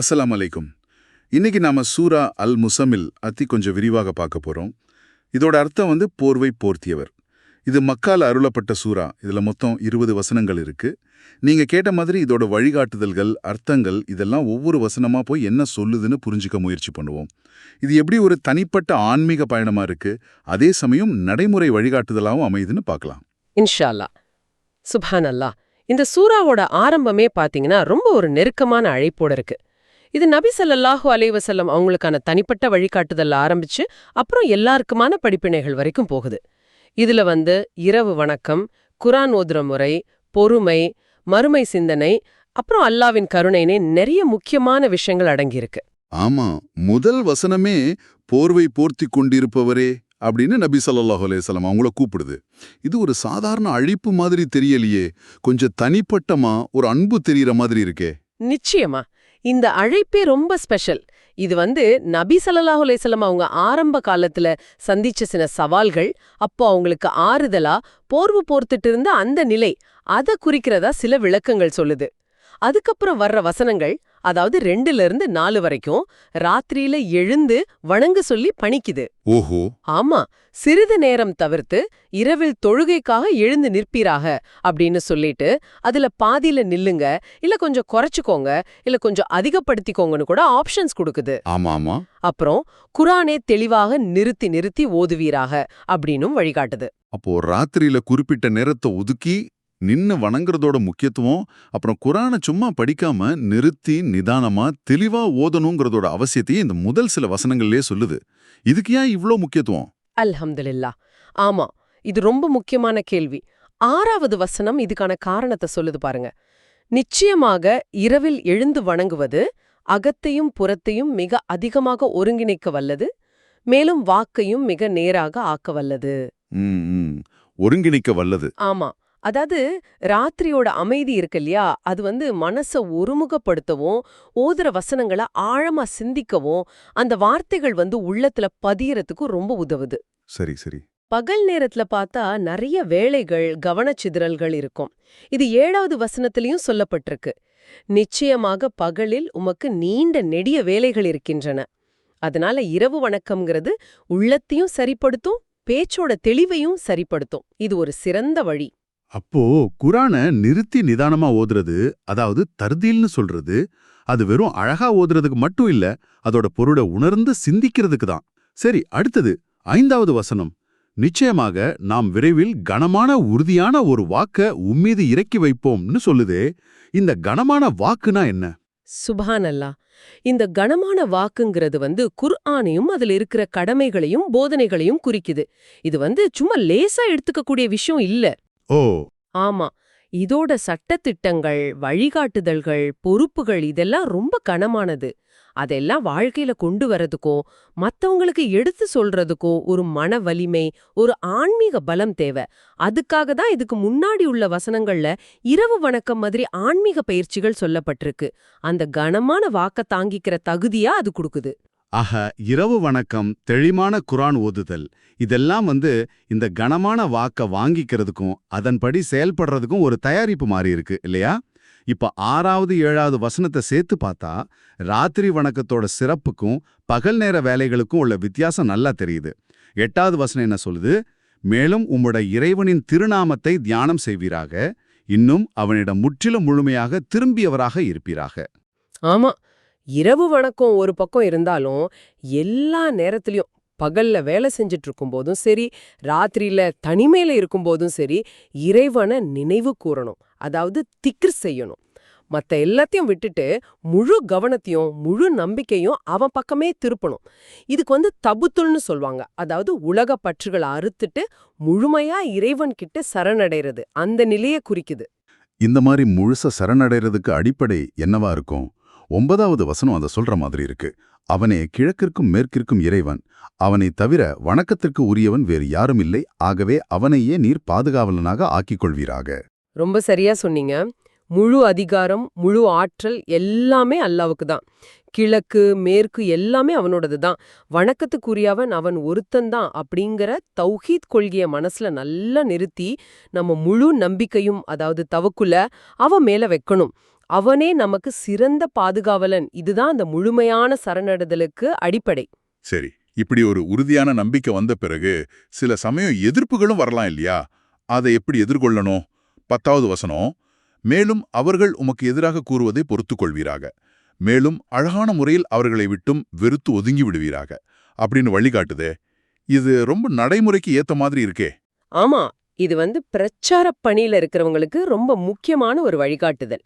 அஸ்லாம் அலைக்கும். இன்னைக்கு நாம சூரா அல் முசமில் அத்தி கொஞ்சம் விரிவாக பார்க்க போறோம். இதோட அர்த்தம் வந்து போர்வை போர்த்தியவர். இது மக்கால அருளப்பட்ட சூரா. இதுல மொத்தம் இருபது வசனங்கள் இருக்கு. நீங்க கேட்ட மாதிரி இதோட வழிகாட்டுதல்கள் அர்த்தங்கள் இதெல்லாம் ஒவ்வொரு வசனமா போய் என்ன சொல்லுதுன்னு புரிஞ்சுக்க முயற்சி பண்ணுவோம். இது எப்படி ஒரு தனிப்பட்ட ஆன்மீக பயணமா இருக்கு? அதே சமயம் நடைமுறை வழிகாட்டுதலாவும் அமையுதுன்னு பார்க்கலாம். இன்ஷா அல்லாஹ் அல்லா இந்த சூறாவோட ஆரம்பமே பாத்தீங்கன்னா ரொம்ப ஒரு நெருக்கமான அழைப்போட இருக்கு. இது நபி ஸல்லல்லாஹு அலைஹி வஸல்லம் அவங்களுக்கான தனிப்பட்ட வழிகாட்டுதல்ல ஆரம்பிச்சு அப்புறம் எல்லாருக்குமான படிப்பினைகள் வரைக்கும் போகுது. இதுல வந்து இரவு வணக்கம் குரான் ஓதுற முறை பொறுமை மறுமை சிந்தனை அப்புறம் அல்லாவின் கருணைனே நிறைய முக்கியமான விஷயங்கள் அடங்கியிருக்கு. ஆமா முதல் வசனமே போர்வை போர்த்தி கொண்டிருப்பவரே அப்படின்னு நபி அலைஹி வஸல்லம் அவங்கள கூப்பிடுது. இது ஒரு சாதாரண அழிப்பு மாதிரி தெரியலையே கொஞ்சம் தனிப்பட்டமா ஒரு அன்பு தெரியற மாதிரி இருக்கே. நிச்சயமா. இந்த அழைப்பே ரொம்ப ஸ்பெஷல். இது வந்து நபி ஸல்லல்லாஹு அவங்க ஆரம்ப காலத்துல சந்திச்ச சில சவால்கள் அப்போ அவங்களுக்கு ஆறுதலா போர்வு போர்த்துட்டு இருந்த அந்த நிலை அத குறிக்கிறதா சில விளக்கங்கள் சொல்லுது. அதுக்கப்புறம் வர்ற வசனங்கள் அதாவது ரெண்டுல இருந்து நாலு வரைக்கும் ராத்திரியில எழுந்து வணங்க சொல்லி பணிக்குது. ஓஹோ. ஆமா சிறிது நேரம் தவிர்த்து இரவில் தொழுகைக்காக எழுந்து நிற்பீராக அப்படின்னு சொல்லிட்டு அதுல பாதியில நில்லுங்க இல்ல கொஞ்சம் குறைச்சுக்கோங்க இல்ல கொஞ்சம் அதிகப்படுத்திக்கோங்கன்னு கூட ஆப்ஷன்ஸ் கொடுக்குது. ஆமா ஆமா. அப்புறம் குரானே தெளிவாக நிறுத்தி நிறுத்தி ஓதுவீராக அப்படின்னும் வழிகாட்டுது. அப்போ ராத்திரியில குறிப்பிட்ட நேரத்தை ஒதுக்கி நின்னு வணங்குறதோட முக்கியத்துவம் அப்புறம் குரானை சும்மா படிக்காம நிறுத்தி நிதானமா தெளிவா ஓதணுங்கிறதோட அவசியத்தையும் இந்த முதல் சில வசனங்கள்லயே சொல்லுது. இதுக்கு ஏன் இவ்ளோ முக்கியத்துவம்? அல்ஹம்துலில்லா. ஆமா இது ரொம்ப முக்கியமான கேள்வி. ஆறாவது வசனம் இதுக்கான காரணத்தை சொல்லுது பாருங்க. நிச்சயமாக இரவில் எழுந்து வணங்குவது அகத்தையும் புறத்தையும் மிக அதிகமாக ஒருங்கிணைக்க வல்லது மேலும் வாக்கையும் மிக நேராக ஆக்க வல்லது. ஒருங்கிணைக்க வல்லது. ஆமா. அதாவது ராத்திரியோட அமைதி இருக்கு இல்லையா? அது வந்து மனச ஒருமுகப்படுத்தவும் ஓதுற வசனங்களை ஆழமா சிந்திக்கவும் அந்த வார்த்தைகள் வந்து உள்ளத்துல பதியறதுக்கும் ரொம்ப உதவுது. சரி சரி. பகல் நேரத்துல பார்த்தா நிறைய வேலைகள் கவனச்சிதறல்கள் இருக்கும். இது ஏழாவது வசனத்திலையும் சொல்லப்பட்டிருக்கு. நிச்சயமாக பகலில் உமக்கு நீண்ட நெடிய வேலைகள் இருக்கின்றன. அதனால இரவு வணக்கம்ங்கிறது உள்ளத்தையும் சரிப்படுத்தும் பேச்சோட தெளிவையும் சரிப்படுத்தும். இது ஒரு சிறந்த வழி. அப்போ குரானை நிறுத்தி நிதானமா ஓதுறது அதாவது தர்தீல்னு சொல்றது அது வெறும் அழகா ஓதுறதுக்கு மட்டும் இல்ல அதோட பொருளை உணர்ந்து சிந்திக்கிறதுக்கு தான். சரி அடுத்தது ஐந்தாவது வசனம். நிச்சயமாக நாம் விரைவில் கனமான உறுதியான ஒரு வாக்க உம்மீது இறக்கி வைப்போம்னு சொல்லுதே இந்த கனமான வாக்குனா என்ன? சுபான் அல்லா இந்த கனமான வாக்குங்கிறது வந்து குர்ஆனையும் அதுல இருக்கிற கடமைகளையும் போதனைகளையும் குறிக்குது. இது வந்து சும்மா லேசா எடுத்துக்கக்கூடிய விஷயம் இல்ல. ஓ. ஆமா. இதோட சட்டத்திட்டங்கள் வழிகாட்டுதல்கள் பொறுப்புகள் இதெல்லாம் ரொம்ப கனமானது. அதெல்லாம் வாழ்க்கையில கொண்டு வரதுக்கோ மத்தவங்களுக்கு எடுத்து சொல்றதுக்கோ ஒரு மன வலிமை ஒரு ஆன்மீக பலம் தேவை. அதுக்காக தான் இதுக்கு முன்னாடி உள்ள வசனங்கள்ல இரவு வணக்கம் மாதிரி ஆன்மீக பயிற்சிகள் சொல்லப்பட்டிருக்கு. அந்த கனமான வாக்க தாங்கிக்கிற தகுதியா அது கொடுக்குது. ஆக இரவு வணக்கம் தெளிமான குரான் ஓதுதல். இதெல்லாம் வந்து இந்த கனமான வாக்க வாங்கிக்கிறதுக்கும் அதன்படி செயல்படுறதுக்கும் ஒரு தயாரிப்பு மாறி இருக்கு இல்லையா? இப்ப ஆறாவது ஏழாவது வசனத்தை சேர்த்து பார்த்தா ராத்திரி வணக்கத்தோட சிறப்புக்கும் பகல் நேர வேலைகளுக்கும் உள்ள வித்தியாசம் நல்லா தெரியுது. எட்டாவது வசனம் என்ன சொல்லுது? மேலும் உம்முடைய இறைவனின் திருநாமத்தை தியானம் செய்வீராக இன்னும் அவனிடம் முற்றிலும் முழுமையாக திரும்பியவராக இருப்பீராக. ஆமா. இரவு வணக்கம் ஒரு பக்கம் இருந்தாலும் எல்லா நேரத்திலயும் பகல்ல வேலை செஞ்சுட்டு இருக்கும்போதும் சரி ராத்திரியில தனிமையில இருக்கும்போதும் சரி இறைவனை நினைவு கூறணும். அதாவது திக்ர் செய்யணும். மத்த எல்லாத்தையும் விட்டுட்டு முழு கவனத்தையும் முழு நம்பிக்கையும் அவன் பக்கமே திருப்பணும். இதுக்கு வந்து தபுத்துல்னு சொல்லுவாங்க அதாவது உலக பற்றுகளை அறுத்துட்டு முழுமையா இறைவன் கிட்ட சரணடைறது. அந்த நிலையை குறிக்குது. இந்த மாதிரி முழுச சரணடைறதுக்கு அடிப்படை என்னவா இருக்கும்? ஒன்பதாவது வசனம் அதை சொல்ற மாதிரி இருக்கு. அவனே கிழக்கிற்கும் மேற்கிற்கும் இறைவன். அவனை தவிர வணக்கத்திற்கு உரியவன் வேறு யாரும் இல்லை. ஆகவே அவனையே நீர் பாதுகாவலனாக ஆக்கிக் கொள்வீராக ரொம்ப சரியா சொன்னீங்க. முழு அதிகாரம் முழு ஆற்றல் எல்லாமே அல்லாவுக்கு தான். கிழக்கு மேற்கு எல்லாமே அவனோடது தான். வணக்கத்துக்குரியவன் அவன் ஒருத்தன்தான் அப்படிங்கிற தௌஹீத் கொள்கைய மனசுல நல்லா நிறுத்தி நம்ம முழு நம்பிக்கையும் அதாவது தவக்குல அவன் மேல வைக்கணும். அவனே நமக்கு சிறந்த பாதுகாவலன். இதுதான் அந்த முழுமையான சரணடைதலுக்கு அடிப்படை. சரி இப்படி ஒரு உறுதியான நம்பிக்கை வந்த பிறகு சில சமயம் எதிர்ப்புகளும் வரலாம் இல்லையா? அதை எப்படி எதிர்கொள்ளணும்? பத்தாவது வசனம் மேலும் அவர்கள் உமக்கு எதிராக கூறுவதை பொறுத்துக் கொள்வீராக மேலும் அழகான முறையில் அவர்களை விட்டும் வெறுத்து ஒதுங்கி விடுவீராக. அப்படின்னு வழிகாட்டுதே. இது ரொம்ப நடைமுறைக்கு ஏத்த மாதிரி இருக்கே. ஆமா இது வந்து பிரச்சார பணியில இருக்கிறவங்களுக்கு ரொம்ப முக்கியமான ஒரு வழிகாட்டுதல்.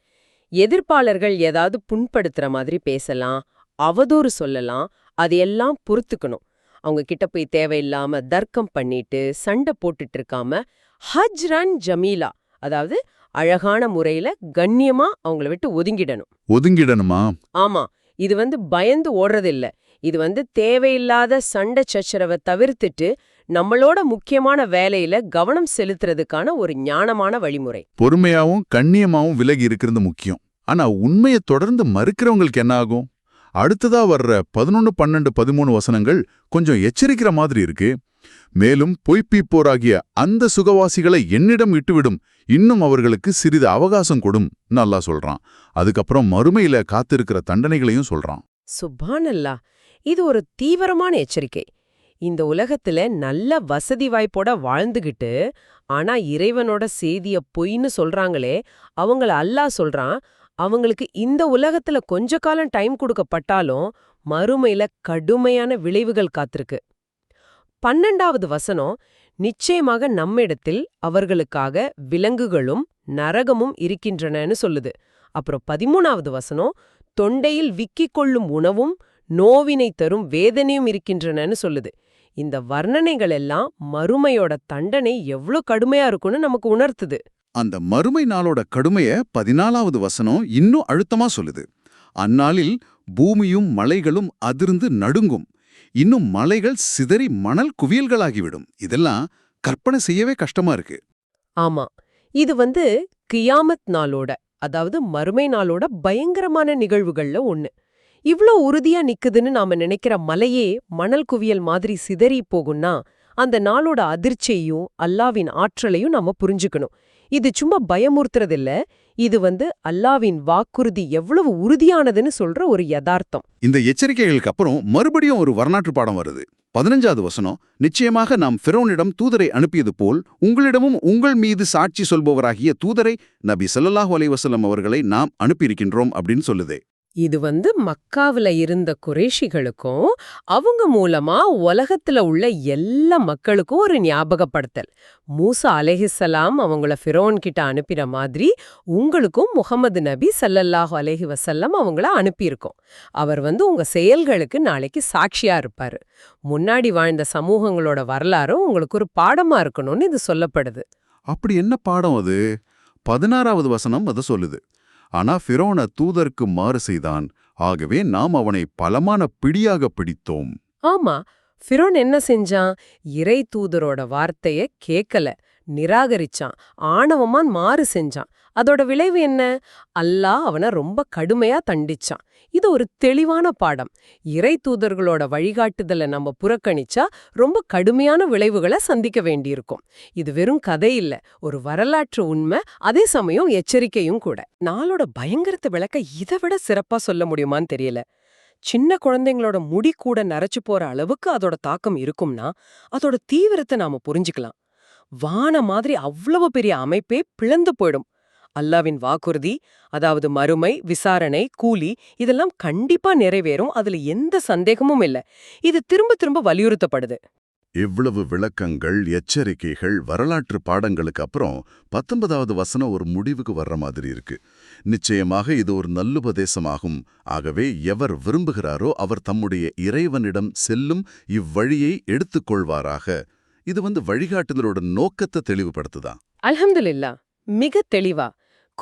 எதிர்ப்பாளர்கள் ஏதாவது புண்படுத்துற மாதிரி பேசலாம் அவதூறு சொல்லலாம் அதையெல்லாம் பொறுத்துக்கணும். அவங்க கிட்ட போய் தேவையில்லாம தர்க்கம் பண்ணிட்டு சண்டை போட்டுட்டு இருக்காம ஹஜ்ரன் ஜமீலா அதாவது அழகான முறையில கண்ணியமா அவங்கள விட்டு ஒதுங்கிடணும். ஒதுங்கிடணுமா? ஆமா இது வந்து பயந்து ஓடுறதில்ல. இது வந்து தேவையில்லாத சண்டை சச்சரவை தவிர்த்துட்டு நம்மளோட முக்கியமான வேலையில கவனம் செலுத்துறதுக்கான ஒரு ஞானமான வழிமுறை. பொறுமையாவும் கண்ணியமாவும் விலகி இருக்கிறது முக்கியம். ஆனா உண்மையை தொடர்ந்து மறுக்கிறவங்களுக்கு என்ன ஆகும்? அடுத்ததா வர்ற பதினொன்னு பன்னெண்டு பதிமூணு வசனங்கள் கொஞ்சம் எச்சரிக்கிற மாதிரி இருக்கு. மேலும் பொய்ப்பீப்போராகிய அந்த சுகவாசிகளை என்னிடம் விட்டுவிடும் இன்னும் அவர்களுக்கு சிறிது அவகாசம் கொடும் நல்லா சொல்றான். அதுக்கப்புறம் மறுமையில காத்திருக்கிற தண்டனைகளையும் சொல்றான். சுபானல்லா இது ஒரு தீவிரமான எச்சரிக்கை. இந்த உலகத்துல நல்ல வசதி வாய்ப்போட வாழ்ந்துகிட்டு ஆனா இறைவனோட செய்திய பொய்ன்னு சொல்றாங்களே அவங்கள அல்லாஹ் சொல்றான் அவங்களுக்கு இந்த உலகத்துல கொஞ்ச காலம் டைம் கொடுக்கப்பட்டாலும் மறுமையில கடுமையான விளைவுகள் காத்திருக்கு. பன்னெண்டாவது வசனம் நிச்சயமாக நம்மிடத்தில் அவர்களுக்காக விலங்குகளும் நரகமும் இருக்கின்றனன்னு சொல்லுது. அப்புறம் பதிமூணாவது வசனம் தொண்டையில் விக்கிக் கொள்ளும் உணவும் நோவினை தரும் வேதனையும் இருக்கின்றனன்னு சொல்லுது. இந்த வர்ணனைகள் எல்லாம் மறுமையோட தண்டனை எவ்ளோ கடுமையா இருக்கும்னு நமக்கு உணர்த்துது. அந்த மறுமை நாளோட கடுமைய பதினாலாவது வசனம் இன்னும் அழுத்தமா சொல்லுது. அந்நாளில் பூமியும் மலைகளும் அதிர்ந்து நடுங்கும். இன்னும் மலைகள் சிதறி மணல் குவியல்களாகிவிடும். இதெல்லாம் கற்பனை செய்யவே கஷ்டமா இருக்கு. ஆமா. இது வந்து கியாமத் நாளோட அதாவது மறுமை நாளோட பயங்கரமான நிகழ்வுகள்ல ஒண்ணு. இவ்ளோ உறுதியா நிக்குதுன்னு நாம நினைக்கிற மலையே மணல் குவியல் மாதிரி சிதறி போகும்னா அந்த நாளோட அதிர்ச்சியையும் அல்லாவின் ஆற்றலையும் நாம புரிஞ்சுக்கணும். இது சும்மா பயமுறுத்துறதில்ல. இது வந்து அல்லாவின் வாக்குறுதி எவ்வளவு உறுதியானதுன்னு சொல்ற ஒரு யதார்த்தம். இந்த எச்சரிக்கைகளுக்கு அப்புறம் மறுபடியும் ஒரு வரலாற்று பாடம் வருது. பதினஞ்சாவது வசனம் நிச்சயமாக நாம் ஃபிரோனிடம் தூதரை அனுப்பியது போல் உங்களிடமும் உங்கள் மீது சாட்சி சொல்பவராகிய தூதரை நபி சல்லாஹூ அலைவசலம் அவர்களை நாம் அனுப்பியிருக்கின்றோம் அப்படின்னு சொல்லுது. இது வந்து மக்காவுல இருந்த குறைஷிகளுக்கும் அவங்க மூலமா உலகத்துல உள்ள எல்லா மக்களுக்கும் ஒரு ஞாபகப்படுத்தல். மூசா அலேஹிசலாம் அவங்கள ஃபிரோன் கிட்ட அனுப்பின மாதிரி உங்களுக்கும் முகமது நபி சல்லல்லாஹு அலேஹி வசல்லம் அவங்கள அனுப்பியிருக்கோம். அவர் வந்து உங்க செயல்களுக்கு நாளைக்கு சாட்சியா இருப்பாரு. முன்னாடி வாழ்ந்த சமூகங்களோட வரலாறும் உங்களுக்கு ஒரு பாடமா இருக்கணும்னு இது சொல்லப்படுது. அப்படி என்ன பாடம் அது? பதினாறாவது வசனம் அதை சொல்லுது. ஆனா ஃபிரோன தூதருக்கு மாறு செய்தான். ஆகவே நாம் அவனை பலமான பிடியாக பிடித்தோம். ஆமா ஃபிரோன் என்ன செஞ்சான்? இறை தூதரோட வார்த்தைய கேக்கல நிராகரிச்சான் ஆணவமா மாறு செஞ்சான். அதோட விளைவு என்ன? அல்லாஹ் அவனை ரொம்ப கடுமையா தண்டிச்சான். இது ஒரு தெளிவான பாடம். இறை தூதர்களோட வழிகாட்டுதலை நம்ம புறக்கணிச்சா ரொம்ப கடுமையான விளைவுகளை சந்திக்க வேண்டியிருக்கும். இது வெறும் கதை இல்ல ஒரு வரலாற்று உண்மை அதே சமயம் எச்சரிக்கையும் கூட. நாளோட பயங்கரத்தை விளக்க இதை விட சிறப்பா சொல்ல முடியுமான்னு தெரியல. சின்ன குழந்தைங்களோட முடி கூட நரைச்சு போற அளவுக்கு அதோட தாக்கம் இருக்கும்னா அதோட தீவிரத்தை நாம புரிஞ்சுக்கலாம். வான மாதிரி அவ்வளவு பெரிய அமைப்பே பிளந்து போயிடும். அல்லாவின் வாக்குறுதி அதாவது மறுமை விசாரணை கூலி இதெல்லாம் கண்டிப்பா நிறைவேறும். அதுல எந்த சந்தேகமும் இல்ல. இது திரும்ப திரும்ப வலியுறுத்தப்படுது. இவ்வளவு விளக்கங்கள் எச்சரிக்கைகள் வரலாற்று பாடங்களுக்கு அப்புறம் பத்தொன்பதாவது வசனம் ஒரு முடிவுக்கு வர்ற மாதிரி இருக்கு. நிச்சயமாக இது ஒரு நல்லுபதேசமாகும். ஆகவே எவர் விரும்புகிறாரோ அவர் தம்முடைய இறைவனிடம் செல்லும் இவ்வழியை எடுத்துக்கொள்வாராக. இது வந்து வழிகாட்டுதலோட நோக்கத்தை தெளிவுபடுத்துதா? அல்ஹம்துலில்லா மிக தெளிவா.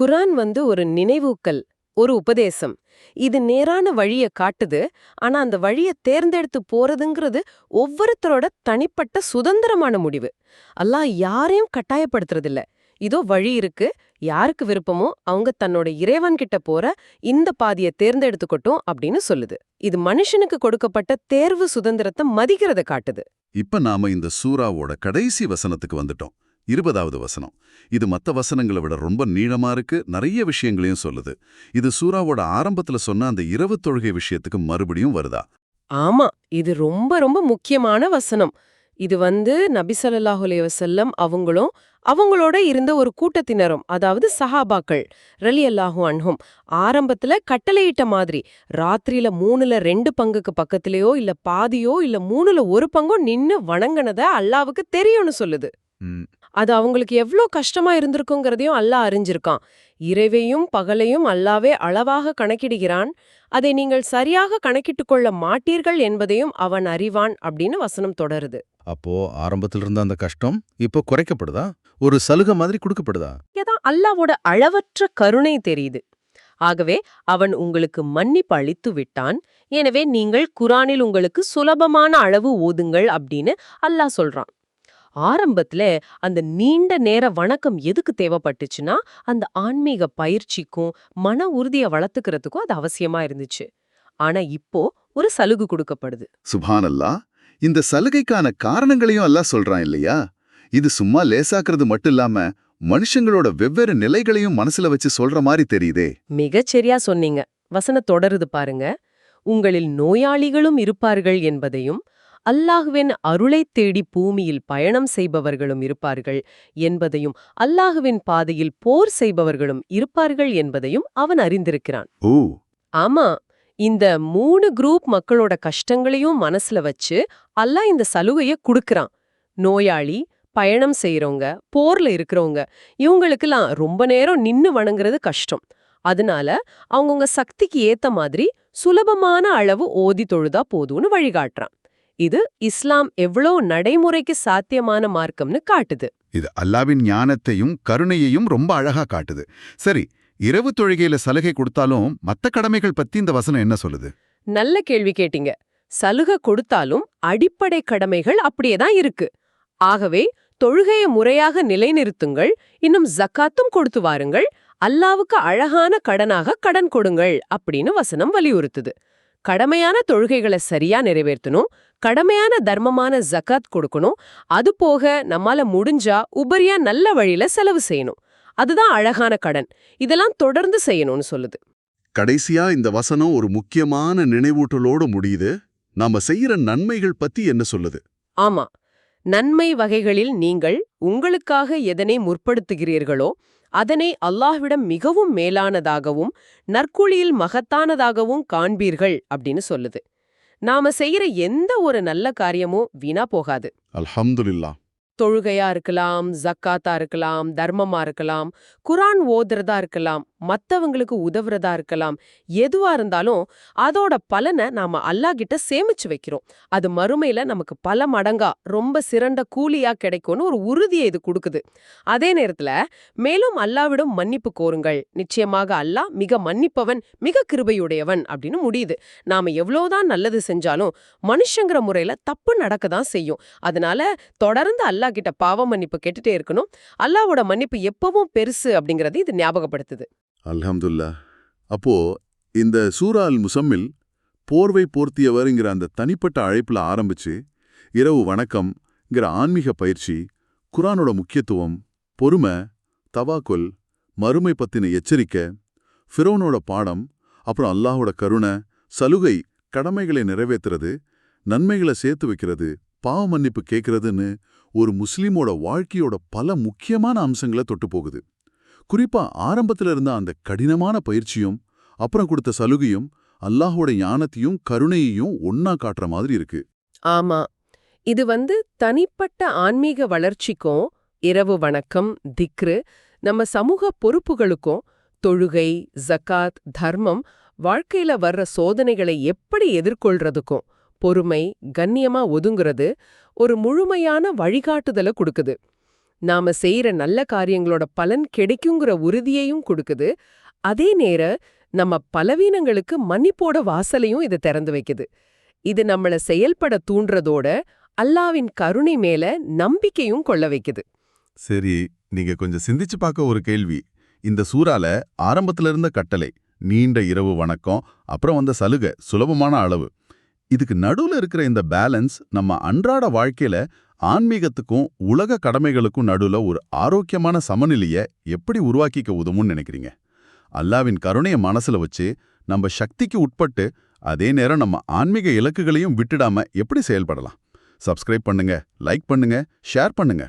குரான் வந்து ஒரு நினைவூக்கல் ஒரு உபதேசம். இது நேரான வழிய காட்டுது. ஆனா அந்த வழிய தேர்ந்தெடுத்து போறதுங்கிறது ஒவ்வொருத்தரோட தனிப்பட்ட சுதந்திரமான முடிவு. அல்லாஹ் யாரையும் கட்டாயப்படுத்துறதில்ல. இதோ வழி இருக்கு. யாருக்கு விருப்பமோ அவங்க தன்னோட இறைவன் கிட்ட போற இந்த பாதிய தேர்ந்தெடுத்துக்கட்டும் அப்படின்னு சொல்லுது. இது மனுஷனுக்கு கொடுக்கப்பட்ட தேர்வு சுதந்திரத்தை மதிக்கிறத காட்டுது. இப்ப நாம இந்த சூறாவோட கடைசி வசனத்துக்கு வந்துட்டோம். இருபதாவது வசனம். இது மத்த வசனங்களை விட ரொம்ப நீளமா இருக்கு நிறைய விஷயங்களையும் சொல்லுது. இது சூராவோட ஆரம்பத்துல சொன்ன அந்த இரவு தொழுகை விஷயத்துக்கு மறுபடியும் வருதா? ஆமா இது ரொம்ப ரொம்ப முக்கியமான வசனம். இது வந்து நபி ஸல்லல்லாஹு அலைஹி வஸல்லம் அவங்களும் அவங்களோட இருந்த ஒரு கூட்டத்தினரும் அதாவது சஹாபாக்கள் ரலி அல்லாஹு அன்ஹும் ஆரம்பத்துல கட்டளையிட்ட மாதிரி ராத்திரியில மூணுல ரெண்டு பங்குக்கு பக்கத்திலேயோ இல்ல பாதியோ இல்ல மூணுல ஒரு பங்கோ நின்னு வணங்குனத அல்லாவுக்கு தெரியும்னு சொல்லுது. அது அவங்களுக்கு எவ்ளோ கஷ்டமா இருந்திருக்குங்கிறதையும் அல்லாஹ் அறிஞ்சிருக்கான். இரவையும் பகலையும் அல்லாவே அளவாக கணக்கிடுகிறான். அதை நீங்கள் சரியாக கணக்கிட்டுக் கொள்ள மாட்டீர்கள் என்பதையும் அவன் அறிவான் அப்படின்னு வசனம் தொடருது. அப்போ ஆரம்பத்துல இருந்த அந்த கஷ்டம் இப்போ குறைக்கப்படுதா? ஒரு சலுகை மாதிரி கொடுக்கப்படுதா? இங்கதான் அல்லாவோட அளவற்ற கருணை தெரியுது. ஆகவே அவன் உங்களுக்கு மன்னிப்பு அளித்து விட்டான். எனவே நீங்கள் குரானில் உங்களுக்கு சுலபமான அளவு ஓதுங்கள் அப்படின்னு அல்லாஹ் சொல்றான். ஆரம்பத்துல அந்த நீண்ட நேர வணக்கம் எதுக்கு தேவைப்பட்டுச்சுன்னா அந்த ஆன்மீக பயிற்சிக்கும் மன உறுதியை வளர்த்துக்கிறதுக்கும் அது அவசியமா இருந்துச்சு. ஆனா இப்போ ஒரு சலுகு கொடுக்கப்படுது. சுப்ஹானல்லா இந்த சலுகைக்கான காரணங்களையும் அல்லாஹ் சொல்றான் இல்லையா? இது சும்மா லேசாக்குறது மட்டும் இல்லாம மனுஷங்களோட வெவ்வேறு நிலைகளையும் மனசுல வச்சு சொல்ற மாதிரி தெரியுதே. மிகச்சரியா சொன்னீங்க. வசன தொடருது பாருங்க. உங்களில் நோயாளிகளும் இருப்பார்கள் என்பதையும் அல்லாஹுவின் அருளைத் தேடி பூமியில் பயணம் செய்பவர்களும் இருப்பார்கள் என்பதையும் அல்லாஹுவின் பாதையில் போர் செய்பவர்களும் இருப்பார்கள் என்பதையும் அவன் அறிந்திருக்கிறான். ஓ! ஆமா இந்த மூணு குரூப் மக்களோட கஷ்டங்களையும் மனசுல வச்சு அல்லாஹ் இந்த சலுகைய குடுக்கறான். நோயாளி பயணம் செய்யறவங்க போர்ல இருக்கிறவங்க இவங்களுக்கெல்லாம் ரொம்ப நேரம் நின்னு வணங்குறது கஷ்டம். அதனால அவங்கவங்க சக்திக்கு ஏத்த மாதிரி சுலபமான அளவு ஓதி தொழுதா போதும்னு வழிகாட்டுறான். இது இஸ்லாம் எவ்வளோ நடைமுறைக்கு சாத்தியமான மார்க்கம்னு காட்டுது. இது அல்லாவின் ஞானத்தையும் கருணையையும் ரொம்ப அழகா காட்டுது. சரி இரவு தொழுகையில சலுகை கொடுத்தாலும் மத்த கடமைகள் பத்தி இந்த வசனம் என்ன சொல்லுது? நல்ல கேள்வி கேட்டீங்க. சலுகை கொடுத்தாலும் அடிப்படை கடமைகள் அப்படியே தான் இருக்கு. ஆகவே தொழுகையை முறையாக நிலைநிறுத்துங்கள் இன்னும் ஜக்காத்தும் கொடுத்து வாருங்கள் அல்லாவுக்கு அழகான கடனாக கடன் கொடுங்கள் அப்படின்னு வசனம் வலியுறுத்துது. கடமையான தொழுகைகளை சரியா நிறைவேற்றணும் கடமையான தர்மமான ஜக்காத் கொடுக்கணும் அது போக நம்மால முடிஞ்சா உபரியா நல்ல வழியில செலவு செய்யணும். அதுதான் அழகான கடன். இதெல்லாம் தொடர்ந்து செய்யணும்னு சொல்லுது. கடைசியா இந்த வசனம் ஒரு முக்கியமான நினைவூட்டலோட முடியுது. நாம செய்யற நன்மைகள் பத்தி என்ன சொல்லுது? ஆமா. நன்மை வகைகளில் நீங்கள் உங்களுக்காக எதனை முற்படுத்துகிறீர்களோ அதனை அல்லாஹ்விடம் மிகவும் மேலானதாகவும் நற்குழியில் மகத்தானதாகவும் காண்பீர்கள் அப்படின்னு சொல்லுது. நாம செய்யற எந்த ஒரு நல்ல காரியமும் வீணா போகாது. அல்ஹம்துலில்லா தொழுகையா இருக்கலாம் ஜக்காத்தா இருக்கலாம் தர்மமா இருக்கலாம் குரான் ஓதுறதா இருக்கலாம் மத்தவங்களுக்கு உதவுறதா இருக்கலாம் எதுவா இருந்தாலும் அதோட பலனை நாம அல்லாஹ் கிட்ட சேமிச்சு வைக்கிறோம். அது மறுமையில நமக்கு பல மடங்கா ரொம்ப சிறந்த கூலியா கிடைக்கும்னு ஒரு உறுதியை இது கொடுக்குது. அதே நேரத்துல மேலும் அல்லாவிடம் மன்னிப்பு கோருங்கள். நிச்சயமாக அல்லாஹ் மிக மன்னிப்பவன் மிக கிருபையுடையவன் அப்படின்னு முடியுது. நாம எவ்வளவுதான் நல்லது செஞ்சாலும் மனுஷங்கிற முறையில தப்பு நடக்க தான் செய்யும். அதனால தொடர்ந்து அல்லா கிட்ட பாவ மன்னிப்பு கேட்டுட்டே இருக்கணும். அல்லாவோட மன்னிப்பு எப்பவும் பெருசு அப்படிங்கறது இது ஞாபகப்படுத்துது. அல்ஹம்துல்லா அப்போ இந்த சூரா அல் முசம்மில் போர்வை போர்த்தியவர்ங்கிற அந்த தனிப்பட்ட அழைப்புல ஆரம்பிச்சு இரவு வணக்கம்ங்கிற ஆன்மீக பயிற்சி குரானோட முக்கியத்துவம் பொறுமை தவாக்குல் மறுமை பத்தின எச்சரிக்கை ஃபிரோனோட பாடம் அப்புறம் அல்லாஹோட கருணை சலுகை கடமைகளை நிறைவேத்துறது நன்மைகளை சேர்த்து வைக்கிறது பாவ மன்னிப்பு கேட்கறதுன்னு ஒரு முஸ்லீமோட வாழ்க்கையோட பல முக்கியமான அம்சங்களை தொட்டு போகுது. குறிப்பா ஆரம்பத்துல இருந்த அந்த கடினமான பயிற்சியும் அப்புறம் கொடுத்த சலுகையும் அல்லாஹோட ஞானத்தையும் கருணையையும் ஒன்னா காட்டுற மாதிரி இருக்கு. ஆமா. இது வந்து தனிப்பட்ட ஆன்மீக வளர்ச்சிக்கும் இரவு வணக்கம் திக்ரு நம்ம சமூக பொறுப்புகளுக்கும் தொழுகை ஜக்காத் தர்மம் வாழ்க்கையில வர்ற சோதனைகளை எப்படி எதிர்கொள்றதுக்கும் பொறுமை கண்ணியமா ஒதுங்குறது ஒரு முழுமையான வழிகாட்டுதலை கொடுக்குது. நாம செய்யற நல்ல காரியங்களோட பலன் கிடைக்குங்கிற உறுதியையும் கொடுக்குது. அதே நேர நம்ம பலவீனங்களுக்கு மன்னிப்போட வாசலையும் இது திறந்து வைக்குது. இது நம்மள செயல்பட தூண்டுறதோட அல்லாவின் கருணை மேல நம்பிக்கையும் கொள்ள வைக்குது. சரி நீங்க கொஞ்சம் சிந்திச்சு பார்க்க ஒரு கேள்வி. இந்த சூறால ஆரம்பத்துல இருந்த கட்டளை நீண்ட இரவு வணக்கம் அப்புறம் வந்த சலுகை சுலபமான அளவு. இதுக்கு நடுவுல இருக்கிற இந்த பேலன்ஸ் நம்ம அன்றாட வாழ்க்கையில ஆன்மீகத்துக்கும் உலக கடமைகளுக்கும் நடுவுல ஒரு ஆரோக்கியமான சமநிலையை எப்படி உருவாக்கிக்க உதவும்னு நினைக்கிறீங்க? அல்லாவின் கருணையை மனசுல வச்சு நம்ம சக்திக்கு உட்பட்டு அதே நேரம் நம்ம ஆன்மீக இலக்குகளையும் விட்டுடாம எப்படி செயல்படலாம்? சப்ஸ்கிரைப் பண்ணுங்க லைக் பண்ணுங்க ஷேர் பண்ணுங்க.